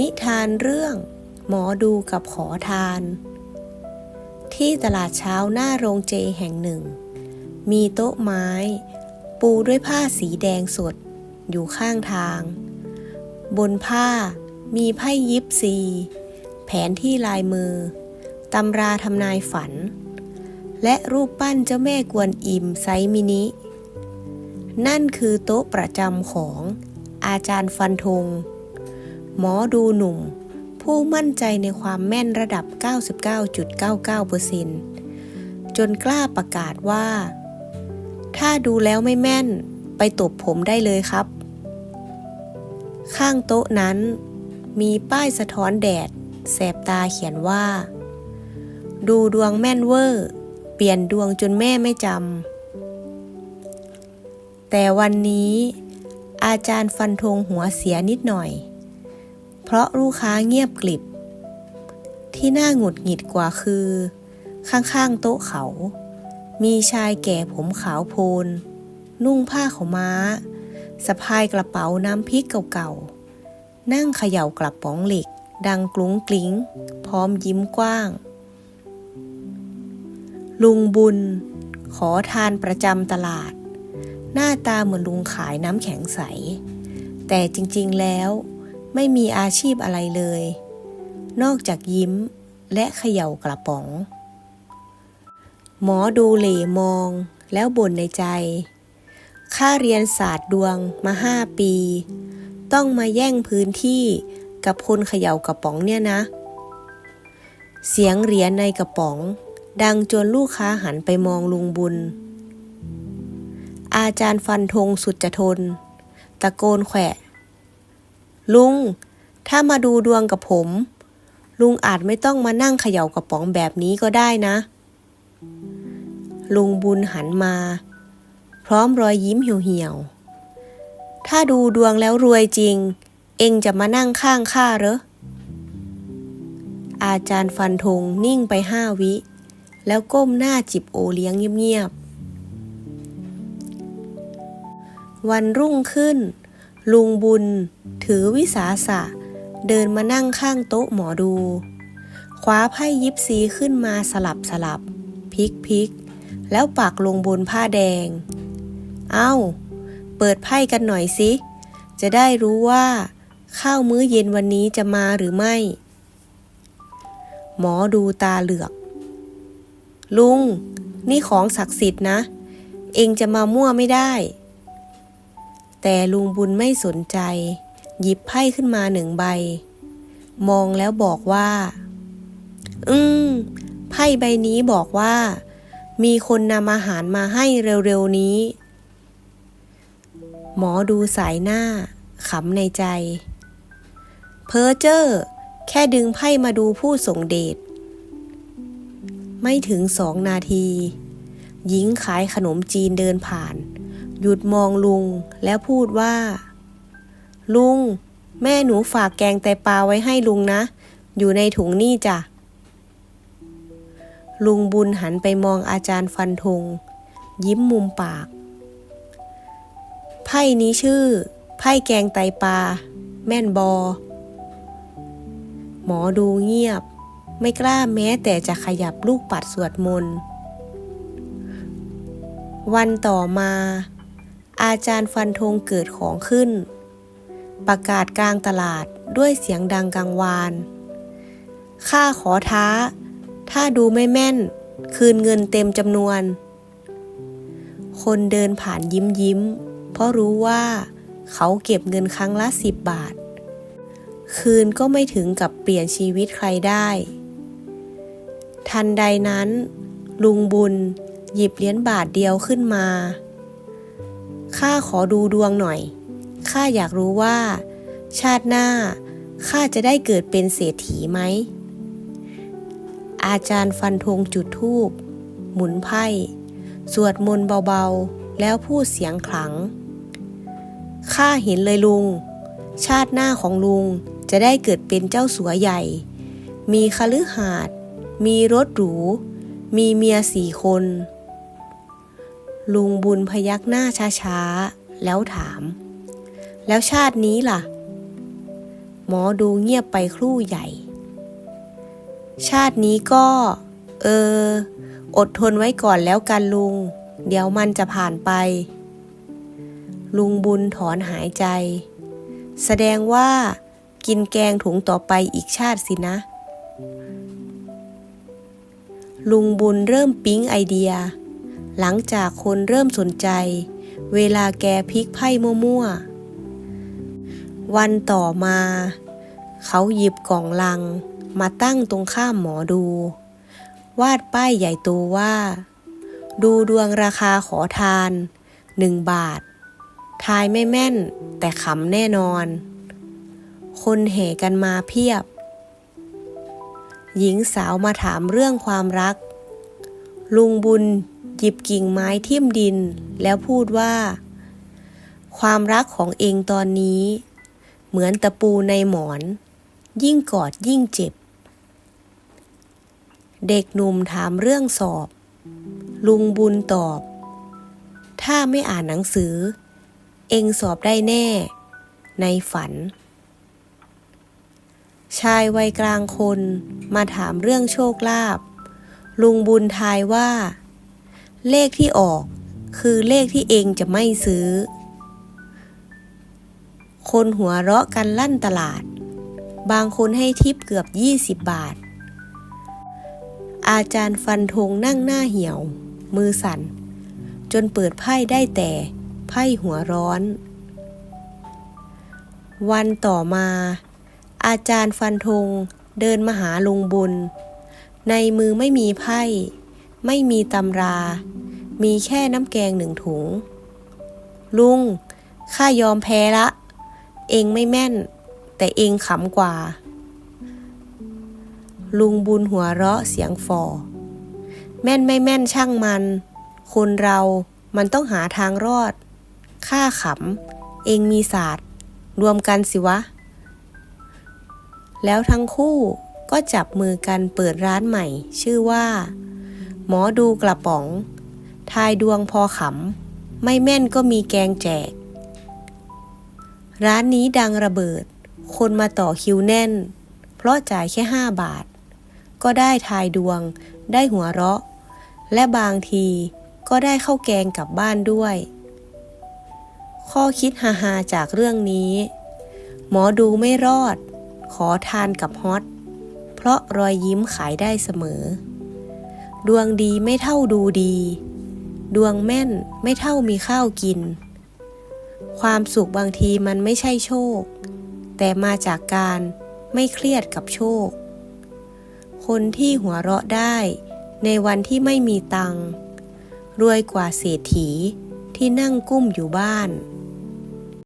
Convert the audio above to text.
นิทานเรื่อง หมอดูกับขอทาน ที่ตลาดเช้าหน้าโรงเจแห่งหนึ่ง มีโต๊ะไม้ ปูด้วยผ้าสีแดงสด อยู่ข้างทาง บนผ้ามีไพ่ยิปซี แผนที่ลายมือ ตำราทำนายฝัน และรูปปั้นเจ้าแม่กวนอิมไซมินิ นั่นคือโต๊ะประจำของอาจารย์ฟันธง หมอดูหนุ่ม ผู้มั่นใจในความแม่นระดับ 99.99%จนกล้าประกาศว่า ถ้าดูแล้วไม่แม่นไปตบผมได้เลยครับ ข้างโต๊ะนั้น มีป้ายสะท้อนแดด แสบตาเขียนว่า ดูดวงแม่นเวอร์ เปลี่ยนดวงจนแม่ไม่จำแต่วันนี้อาจารย์ฟันธงหัวเสียนิดหน่อย เพราะลูกค้าเงียบกลิบ ที่น่าหงุดหงิดกว่าคือ ข้างๆโต๊ะเขา มีชายแก่ผมขาวโพลน นุ่งผ้าขาวม้าสะพายกระเป๋าน้ำพริกเก่าๆ นั่งเขย่ากระป๋องเหล็ก ดังกลุ้งกลิ้ง พร้อมยิ้มกว้าง ลุงบุญ ขอทานประจำตลาด หน้าตาเหมือนลุงขายน้ำแข็งใส แต่จริงๆแล้ว ไม่มีอาชีพอะไรเลย นอกจากยิ้มและเขย่ากระป๋อง หมอดูเหล่มองแล้วบ่นในใจค่าเรียนศาสตร์ดวงมาห้าปี ต้องมาแย่งพื้นที่กับคนเขย่ากระป๋องเนี่ยนะ เสียงเหรียญในกระป๋อง ดังจนลูกค้าหันไปมองลุงบุญ อาจารย์ฟันธงสุดจะทน ตะโกนแขวะ ลุง ถ้ามาดูดวงกับผม ลุงอาจไม่ต้องมานั่งเขย่ากระป๋องแบบนี้ก็ได้นะ ลุงบุญหันมา พร้อมรอยยิ้มเหี่ยวๆ ถ้าดูดวงแล้วรวยจริง เองจะมานั่งข้างข้าเหรอ อาจารย์ฟันธงนิ่งไปห้าวิ แล้วก้มหน้าจิบโอเลี้ยงเงียบๆ วันรุ่งขึ้น ลุงบุญ ถือวิสาสะ เดินมานั่งข้างโต๊ะหมอดู คว้าไพ่ยิปซีขึ้นมาสลับสลับพลิกพลิกแล้วปักลงบนผ้าแดง เอา้า เปิดไพ่กันหน่อยสิ จะได้รู้ว่า ข้าวมื้อเย็นวันนี้จะมาหรือไม่ หมอดูตาเหลือก ลุง นี่ของศักดิ์สิทธิ์นะ เองจะมามั่วไม่ได้ แต่ลุงบุญไม่สนใจ หยิบไพ่ขึ้นมาหนึ่งใบ มองแล้วบอกว่า อืม ไพ่ใบนี้บอกว่า มีคนนำอาหารมาให้เร็วๆนี้ หมอดูสายหน้าขำในใจ เพอเจอร์แค่ดึงไพ่มาดูผู้ส่งเดชไม่ถึงสองนาที หญิงขายขนมจีนเดินผ่าน หยุดมองลุงแล้วพูดว่า ลุง แม่หนูฝากแกงไตปลาไว้ให้ลุงนะ อยู่ในถุงนี่จ้ะ ลุงบุญหันไปมองอาจารย์ฟันธงยิ้มมุมปาก ไพ่นี้ชื่อ ไพ่แกงไตปลา แม่นบอ หมอดูเงียบ ไม่กล้าแม้แต่จะขยับลูกปัดสวดมนต์วันต่อมา อาจารย์ฟันธงเกิดของขึ้น ประกาศกลางตลาดด้วยเสียงดังกังวาน ข้าขอท้า ถ้าดูไม่แม่น คืนเงินเต็มจำนวน คนเดินผ่านยิ้มยิ้ม เพราะรู้ว่า เขาเก็บเงินครั้งละสิบบาท คืนก็ไม่ถึงกับเปลี่ยนชีวิตใครได้ ทันใดนั้น ลุงบุญหยิบเหรียญบาทเดียวขึ้นมา ข้าขอดูดวงหน่อย ข้าอยากรู้ว่า ชาติหน้า ข้าจะได้เกิดเป็นเศรษฐีไหม อาจารย์ฟันธงจุดธูป หมุนไพ่ สวดมนต์เบาๆ แล้วพูดเสียงขลัง ข้าเห็นเลยลุง ชาติหน้าของลุงจะได้เกิดเป็นเจ้าสัวใหญ่ มีคฤหาสน์มีรถหรู มีเมียสี่คน ลุงบุญพยักหน้าช้าๆ แล้วถาม แล้วชาตินี้ล่ะ หมอดูเงียบไปครู่ใหญ่ ชาตินี้ก็ เออ อดทนไว้ก่อนแล้วกันลุง เดี๋ยวมันจะผ่านไป ลุงบุญถอนหายใจ แสดงว่า กินแกงถุงต่อไปอีกชาติสินะ ลุงบุญเริ่มปิ๊งไอเดีย หลังจากคนเริ่มสนใจ เวลาแกพลิกไพ่มั่วๆ วันต่อมา เขาหยิบกล่องลัง มาตั้งตรงข้ามหมอดู วาดป้ายใหญ่โตว่า ดูดวงราคาขอทานหนึ่งบาท ทายไม่แม่น แต่ขำแน่นอน คนแห่กันมาเพียบ หญิงสาวมาถามเรื่องความรัก ลุงบุญ ยิบกิ่งไม้ทิ่มดิน แล้วพูดว่า ความรักของเองตอนนี้ เหมือนตะปูในหมอน ยิ่งกอดยิ่งเจ็บ เด็กหนุ่มถามเรื่องสอบ ลุงบุญตอบ ถ้าไม่อ่านหนังสือ เองสอบได้แน่ ในฝัน ชายวัยกลางคนมาถามเรื่องโชคลาภลุงบุญทายว่า เลขที่ออก คือเลขที่เองจะไม่ซื้อ คนหัวเราะกันลั่นตลาด บางคนให้ทิปเกือบ 20 บาท อาจารย์ฟันธงนั่งหน้าเหี่ยว มือสั่น จนเปิดไพ่ได้แต่ไพ่หัวร้อน วันต่อมา อาจารย์ฟันธงเดินมาหาลุงบุญ ในมือไม่มีไพ่ ไม่มีตำรา มีแค่น้ำแกงหนึ่งถุง ลุง ข้ายอมแพ้ละ เองไม่แม่น แต่เองขำกว่า ลุงบุญหัวเราะเสียงฟอ แม่นไม่แม่นช่างมัน คนเรามันต้องหาทางรอด ข้าขำ เองมีศาสตร์ รวมกันสิวะ แล้วทั้งคู่ก็จับมือกันเปิดร้านใหม่ ชื่อว่า หมอดูกระป๋อง ทายดวงพอขำ ไม่แม่นก็มีแกงแจก ร้านนี้ดังระเบิด คนมาต่อคิวแน่น เพราะจ่ายแค่5บาท ก็ได้ทายดวง ได้หัวเราะ และบางทีก็ได้เข้าวแกงกลับบ้านด้วย ข้อคิดฮาๆจากเรื่องนี้ หมอดูไม่รอด ขอทานกับฮอต เพราะรอยยิ้มขายได้เสมอ ดวงดีไม่เท่าดูดี ดวงแม่นไม่เท่ามีข้าวกิน ความสุขบางทีมันไม่ใช่โชค แต่มาจากการไม่เครียดกับโชค คนที่หัวเราะได้ในวันที่ไม่มีตังรวยกว่าเศรษฐีที่นั่งกุ้มอยู่บ้าน